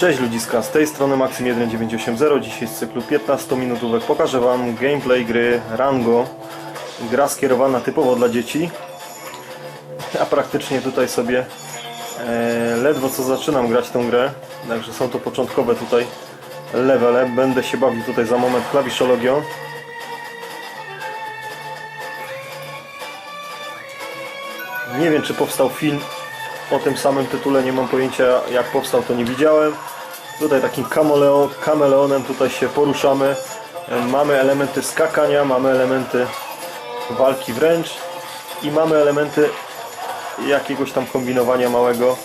Cześć ludziska, z tej strony Maxim1980, dzisiaj z cyklu 15 minutówek pokażę Wam gameplay gry Rango. Gra skierowana typowo dla dzieci. Ja praktycznie tutaj sobie e, ledwo co zaczynam grać tę grę, także są to początkowe tutaj levele. Będę się bawił tutaj za moment klawiszologią. Nie wiem czy powstał film o tym samym tytule, nie mam pojęcia jak powstał, to nie widziałem. Tutaj takim kameleon, kameleonem tutaj się poruszamy. E, Mamy elementy skakania, mamy elementy walki wręcz i mamy elementy jakiegoś tam kombinowania małego.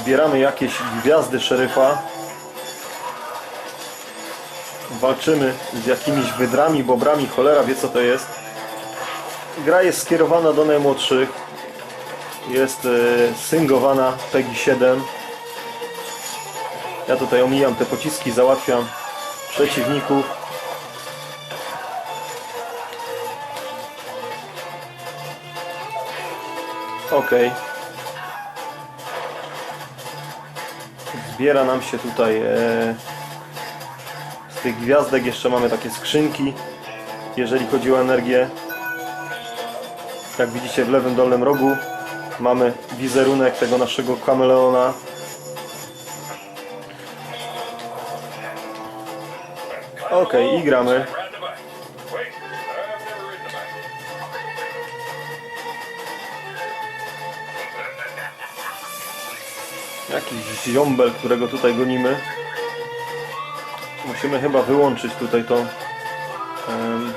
Zbieramy jakieś gwiazdy szeryfa. Walczymy z jakimiś wydrami, bobrami, cholera wie co to jest. Gra jest skierowana do najmłodszych. Jest e, syngowana PEGI 7. Ja tutaj omijam te pociski, załatwiam przeciwników. Ok. Zbiera nam się tutaj e, z tych gwiazdek jeszcze mamy takie skrzynki, jeżeli chodzi o energię. Jak widzicie w lewym dolnym rogu mamy wizerunek tego naszego kameleona. Ok, i gramy. Jakiś ziombel, którego tutaj gonimy. Musimy chyba wyłączyć tutaj to em,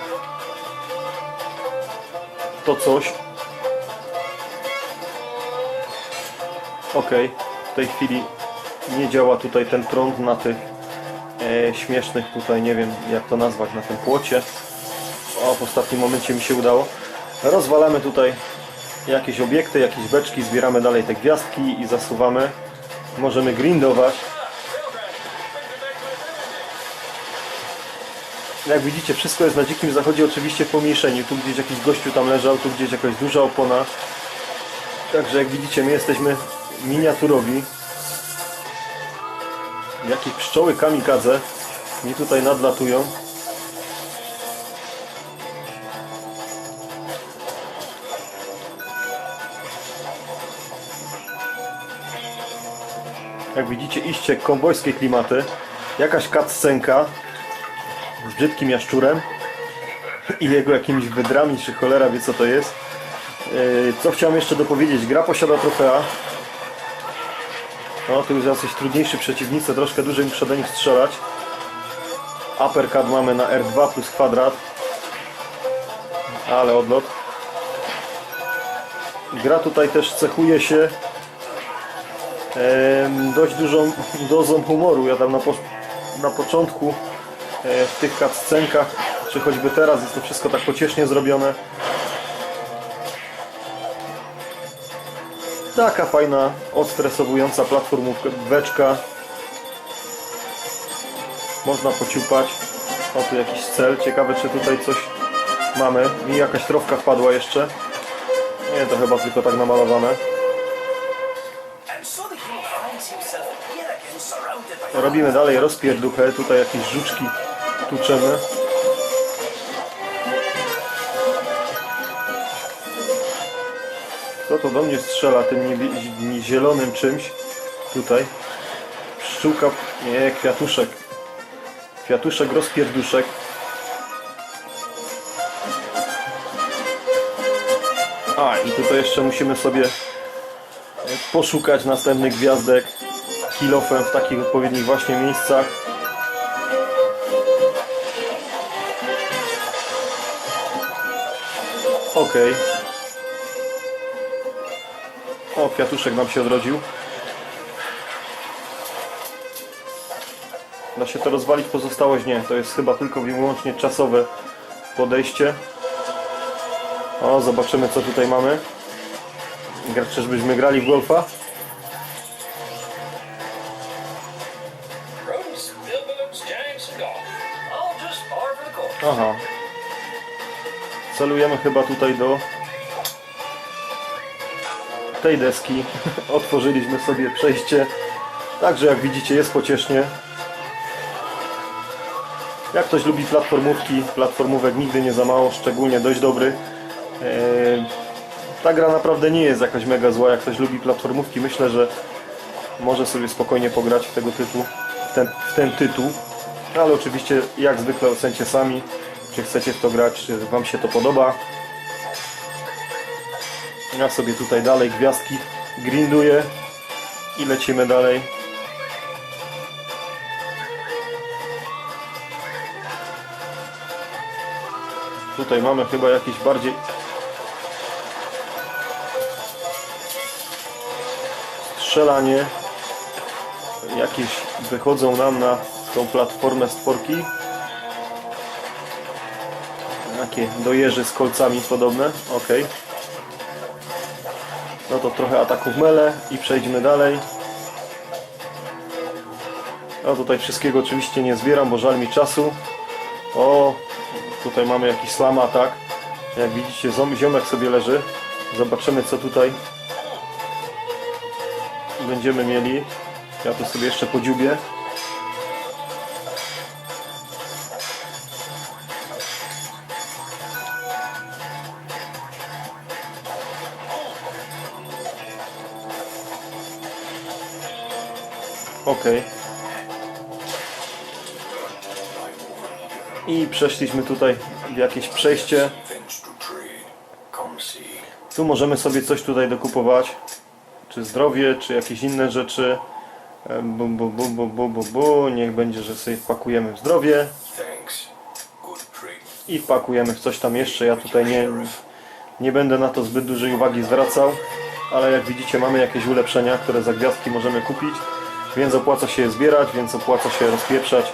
to coś. Ok, w tej chwili nie działa tutaj ten prąd na tych e, śmiesznych tutaj, nie wiem jak to nazwać, na tym płocie. O, w ostatnim momencie mi się udało. Rozwalamy tutaj jakieś obiekty, jakieś beczki, zbieramy dalej te gwiazdki i zasuwamy. Możemy grindować. Jak widzicie, wszystko jest na dzikim zachodzie, oczywiście w pomniejszeniu. Tu gdzieś jakiś gościu tam leżał, tu gdzieś jakaś duża opona. Także jak widzicie, my jesteśmy miniaturowi. Jakieś pszczoły kamikadze mi tutaj nadlatują. Jak widzicie, iście kombojskie klimaty. Jakaś cutscenka z brzydkim jaszczurem i jego jakimiś wydrami, czy cholera wie co to jest. Yy, Co chciałem jeszcze dopowiedzieć? Gra posiada trofea. No, tu już jacyś trudniejsi przeciwnicy, troszkę dłużej muszę do nich strzelać. Uppercut mamy na R2 plus kwadrat. Ale odlot. Gra tutaj też cechuje się dość dużą dozą humoru. Ja tam na, po, na początku e, w tych cutscenkach, czy choćby teraz jest to wszystko tak pociesznie zrobione. Taka fajna, odstresowująca platformóweczka. Można pociupać. O, tu jakiś cel. Ciekawe, czy tutaj coś mamy. Mi jakaś trofka wpadła jeszcze. Nie, to chyba tylko tak namalowane. Robimy dalej rozpierduchę. Tutaj jakieś żuczki tuczemy. Kto to do mnie strzela tym zielonym czymś? Tutaj. Pszczółka... Nie, kwiatuszek. Kwiatuszek, rozpierduszek. A, i tutaj jeszcze musimy sobie poszukać następnych gwiazdek kilofem w takich odpowiednich właśnie miejscach. Ok. O, kwiatuszek nam się odrodził. Da się to rozwalić, pozostałość nie. To jest chyba tylko i wyłącznie czasowe podejście. O, zobaczymy co tutaj mamy. Czyżbyśmy grali w golfa? Aha. Celujemy chyba tutaj do tej deski. Otworzyliśmy sobie przejście Także jak widzicie jest pociesznie. Jak ktoś lubi platformówki, platformówek nigdy nie za mało, szczególnie dość dobry. Eee, Ta gra naprawdę nie jest jakaś mega zła, jak ktoś lubi platformówki, myślę, że może sobie spokojnie pograć w tego typu, w ten, w ten tytuł. Ale oczywiście jak zwykle ocencie sami, czy chcecie w to grać, czy Wam się to podoba. Ja sobie tutaj dalej gwiazdki grinduję i lecimy dalej. Tutaj mamy chyba jakieś bardziej strzelanie. Jakieś wychodzą nam na tą platformę stworki. Takie dojeży z kolcami podobne. Ok. No to trochę ataków mele i przejdźmy dalej. No tutaj wszystkiego oczywiście nie zbieram, bo żal mi czasu. O, tutaj mamy jakiś slam atak. Jak widzicie, ziomek sobie leży. Zobaczymy co tutaj będziemy mieli. Ja to sobie jeszcze podziubię. Ok. I przeszliśmy tutaj w jakieś przejście. Tu możemy sobie coś tutaj dokupować. Czy zdrowie, czy jakieś inne rzeczy. Bu, bu, bu, bu, bu, bu, bu. Niech będzie, że sobie wpakujemy w zdrowie i wpakujemy w coś tam jeszcze. Ja tutaj nie, nie będę na to zbyt dużej uwagi zwracał, ale jak widzicie mamy jakieś ulepszenia, które za gwiazdki możemy kupić, więc opłaca się je zbierać, więc opłaca się rozpieprzać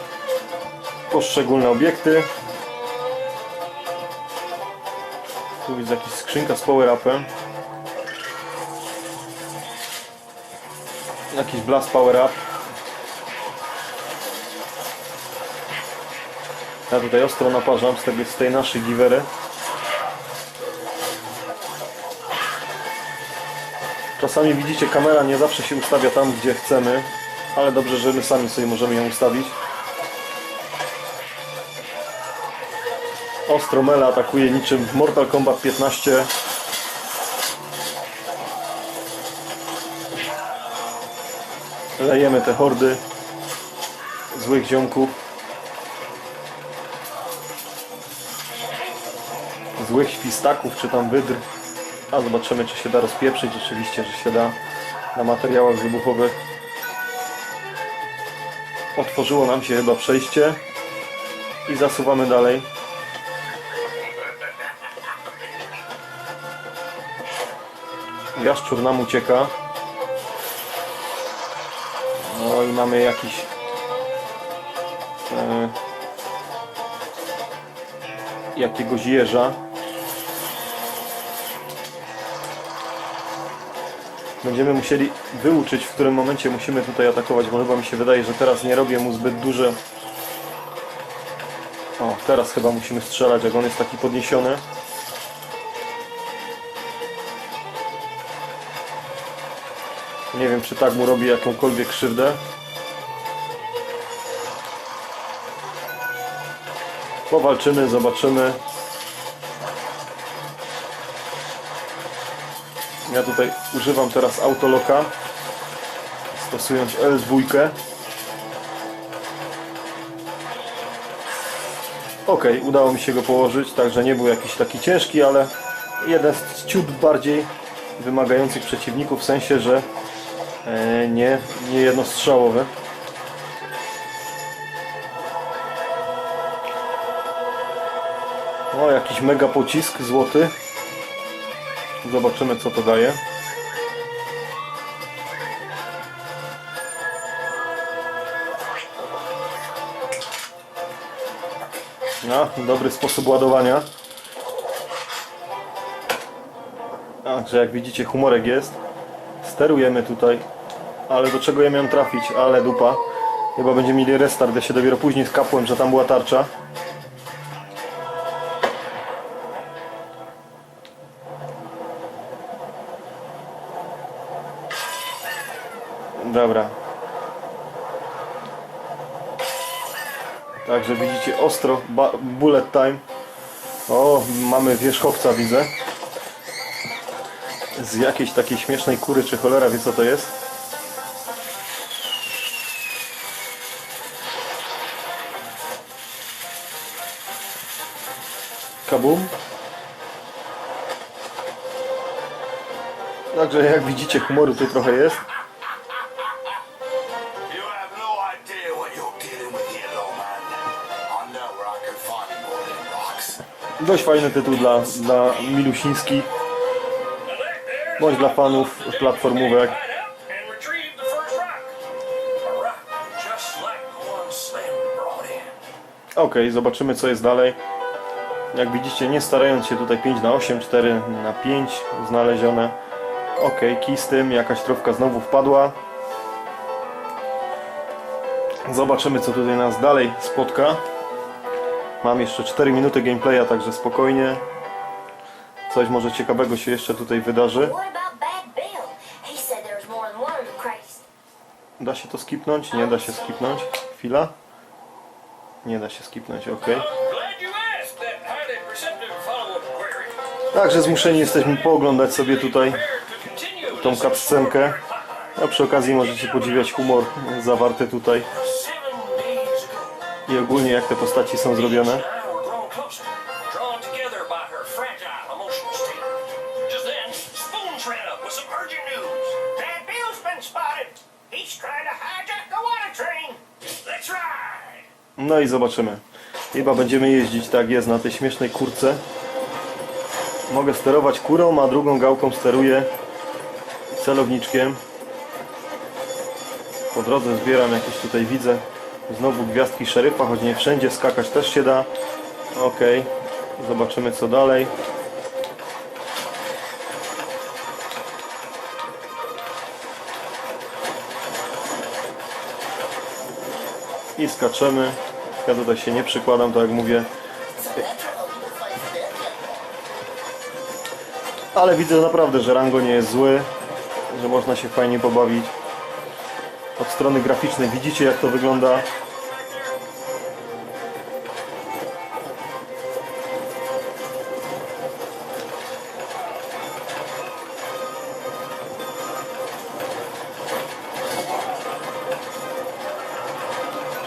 poszczególne obiekty. Tu widzę jakaś skrzynka z power-upem. Jakiś blast power-up. Ja tutaj ostro naparzam z, tego, z tej naszej giwery. Czasami widzicie, kamera nie zawsze się ustawia tam, gdzie chcemy, ale dobrze, że my sami sobie możemy ją ustawić. Ostro Mela atakuje niczym Mortal Kombat 15. Lejemy te hordy złych ziomków. Złych świstaków, czy tam wydr. A zobaczymy, czy się da rozpieprzyć. Oczywiście, że się da na materiałach wybuchowych. Otworzyło nam się chyba przejście i zasuwamy dalej. Jaszczur nam ucieka. No i mamy jakiś e, jakiegoś jeża. Będziemy musieli wyuczyć, w którym momencie musimy tutaj atakować, bo chyba mi się wydaje, że teraz nie robię mu zbyt duże. O, teraz chyba musimy strzelać, jak on jest taki podniesiony. Nie wiem, czy tak mu robi jakąkolwiek krzywdę. Powalczymy, zobaczymy. Ja tutaj używam teraz autoloka, stosując L2. Ok, udało mi się go położyć, także nie był jakiś taki ciężki, ale jeden z ciut bardziej wymagających przeciwników, w sensie, że e, nie, nie jednostrzałowy. O, jakiś mega pocisk złoty. Zobaczymy co to daje. No, dobry sposób ładowania. Także jak widzicie humorek jest. Sterujemy tutaj. Ale do czego ja miałem trafić? Ale dupa. Chyba będziemy mieli restart. Ja się dopiero później skapłem, że tam była tarcza. Dobra. Także widzicie ostro, bullet time. O, mamy wierzchowca widzę. Z jakiejś takiej śmiesznej kury czy cholera wie co to jest. Kabum. Także jak widzicie humoru tu trochę jest. Dość fajny tytuł dla, dla Milusiński, bądź dla fanów platformówek. Ok, zobaczymy co jest dalej. Jak widzicie, nie starając się tutaj 5 na 8, 4 na 5 znalezione. Ok, kij z tym, jakaś trofka znowu wpadła. Zobaczymy co tutaj nas dalej spotka. Mam jeszcze 4 minuty gameplaya, także spokojnie. Coś może ciekawego się jeszcze tutaj wydarzy. Da się to skipnąć? Nie da się skipnąć. Chwila. Nie da się skipnąć, ok. Także zmuszeni jesteśmy pooglądać sobie tutaj tą kapscenkę. A przy okazji możecie podziwiać humor zawarty tutaj i ogólnie jak te postaci są zrobione. No i zobaczymy. Chyba będziemy jeździć tak jest na tej śmiesznej kurce. Mogę sterować kurą, a drugą gałką steruję celowniczkiem. Po drodze zbieram jakieś tutaj widzę. Znowu gwiazdki szeryfa, choć nie wszędzie skakać też się da. Ok, zobaczymy co dalej. I skaczemy. Ja tutaj się nie przykładam, tak jak mówię. Ale widzę naprawdę, że Rango nie jest zły, że można się fajnie pobawić. Od strony graficznej widzicie jak to wygląda.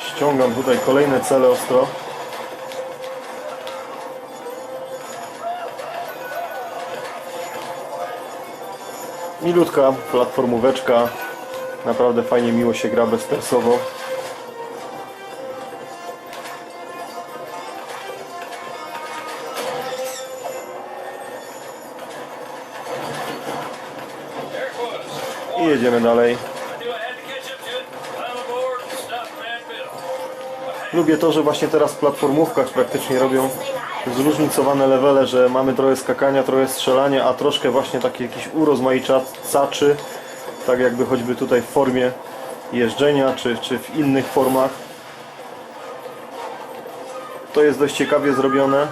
Ściągam tutaj kolejne cele ostro. Milutka platformóweczka. Naprawdę fajnie miło się gra bezstresowo. I jedziemy dalej. Lubię to, że właśnie teraz w platformówkach praktycznie robią zróżnicowane levele, że mamy trochę skakania, trochę strzelania, a troszkę właśnie takie jakiś urozmaicaczy, tak jakby choćby tutaj w formie jeżdżenia, czy, czy w innych formach. To jest dość ciekawie zrobione.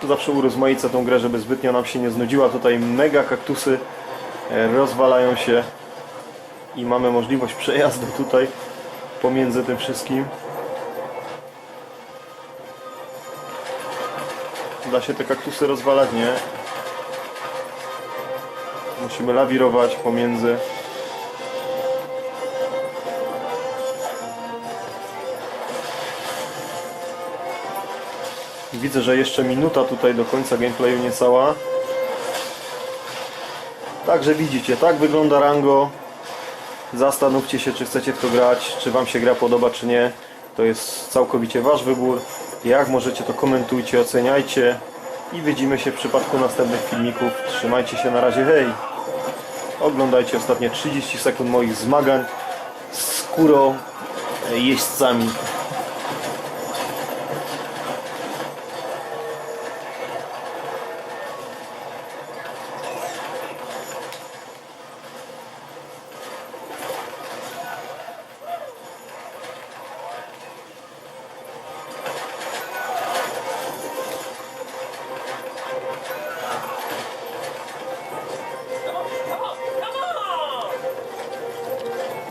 To zawsze urozmaica tą grę, żeby zbytnio nam się nie znudziła. Tutaj mega kaktusy e, rozwalają się i mamy możliwość przejazdu tutaj pomiędzy tym wszystkim. Da się te kaktusy rozwalać? Nie. Musimy lawirować pomiędzy. Widzę, że jeszcze minuta tutaj do końca gameplayu niecała. Także widzicie, tak wygląda Rango. Zastanówcie się, czy chcecie w to grać, czy Wam się gra podoba, czy nie. To jest całkowicie Wasz wybór. Jak możecie, to komentujcie, oceniajcie. I widzimy się w przypadku następnych filmików. Trzymajcie się na razie, hej! Oglądajcie ostatnie 30 sekund moich zmagań z kuro jeźdźcami.